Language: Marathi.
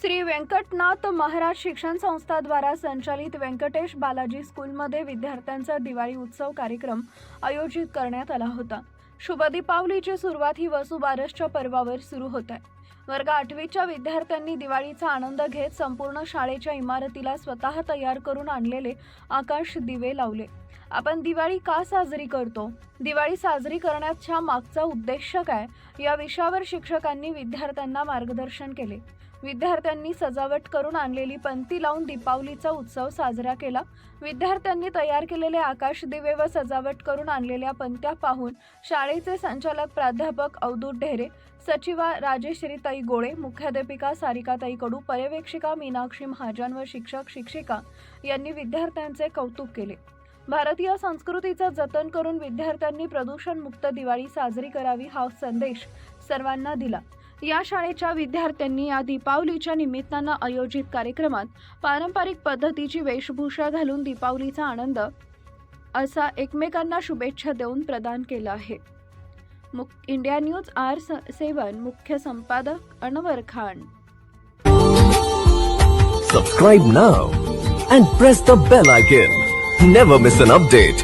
श्री व्यंकटनाथ महाराज शिक्षण संस्थाद्वारा संचालित व्यंकटेश बालाजी स्कूलमध्ये विद्यार्थ्यांचा दिवाळी उत्सव कार्यक्रम आयोजित करण्यात आला होता. शुभ दीपावलीची सुरुवात ही वसुबारसच्या पर्वावर सुरू होत आहे. वर्ग आठवीच्या विद्यार्थ्यांनी दिवाळीचा आनंद घेत संपूर्ण शाळेच्या इमारतीला स्वतः तयार करून आणलेले आकाश दिवे लावले. आपण दिवाळी का साजरी करतो? दिवाळी साजरी करण्याच्या मागचा उद्देश काय? या विषयावर शिक्षकांनी विद्यार्थ्यांना मार्गदर्शन केले. विद्यार्थ्यांनी सजावट करून आणलेली पंती लावून दीपावलीचा उत्सव साजरा केला. विद्यार्थ्यांनी तयार केलेले आकाश दिवे व सजावट करून आणलेल्या पंत्या पाहून शाळेचे संचालक प्राध्यापक अवधूत ढेरे सचिवा राजेश्रीताई गोळे मुख्याध्यापिका सारिकाताई कडू पर्यवेक्षिका मीनाक्षी महाजन व शिक्षक शिक्षिका यांनी विद्यार्थ्यांचे कौतुक केले. भारतीय संस्कृतीचं जतन करून विद्यार्थ्यांनी प्रदूषणमुक्त दिवाळी साजरी करावी हा संदेश सर्वांना दिला. या शाळेच्या विद्यार्थ्यांनी या दीपावलीच्या निमित्तानं आयोजित कार्यक्रमात पारंपरिक पद्धतीची वेशभूषा घालून दीपावलीचा आनंद असा एकमेकांना शुभेच्छा देऊन प्रदान केला आहे. मुक इंडिया न्यूज आर स- सेवन मुख्य संपादक Anwar Khan Subscribe now and press the bell icon. Never miss an update.